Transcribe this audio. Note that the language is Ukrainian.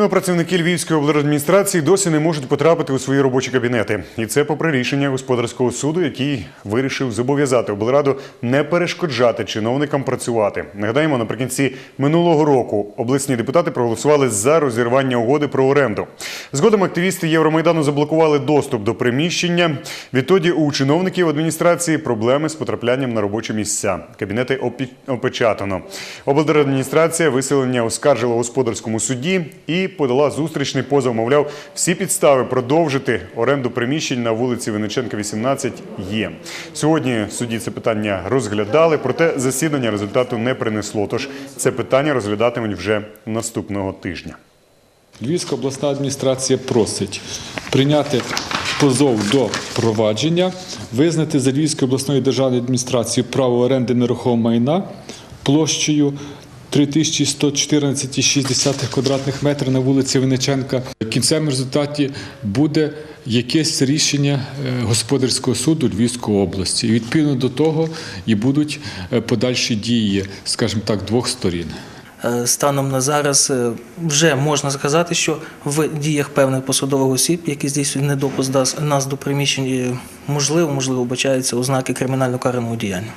Ну, а працівники Львівської облдержадміністрації досі не можуть потрапити у свої робочі кабінети. І це попри рішення господарського суду, який вирішив зобов'язати облраду не перешкоджати чиновникам працювати. Нагадаємо, наприкінці минулого року обласні депутати проголосували за розірвання угоди про оренду. Згодом активісти Євромайдану заблокували доступ до приміщення. Відтоді у чиновників адміністрації проблеми з потраплянням на робочі місця. Кабінети опечатано. Облдержадміністрація виселення оскаржила господарському суді і подала зустрічний позов. Мовляв, всі підстави продовжити оренду приміщень на вулиці Винниченка, 18 є. Сьогодні в суді це питання розглядали, проте засідання результату не принесло. Тож це питання розглядатимуть вже наступного тижня. Львівська обласна адміністрація просить прийняти позов до провадження, визнати за Львівською обласною державною адміністрацією право оренди нерухомого майна площею 3114,6 квадратних метрів на вулиці Винниченка. В кінцевому результаті буде якесь рішення е, господарського суду Львівської області. І відповідно до того і будуть е, подальші дії, скажімо так, двох сторін. Е, Станом на зараз вже можна сказати, що в діях певних посадових осіб, які здійснюють недопуск нас- до приміщень, е, можливо, можливо, вбачаються ознаки кримінально караного діяння.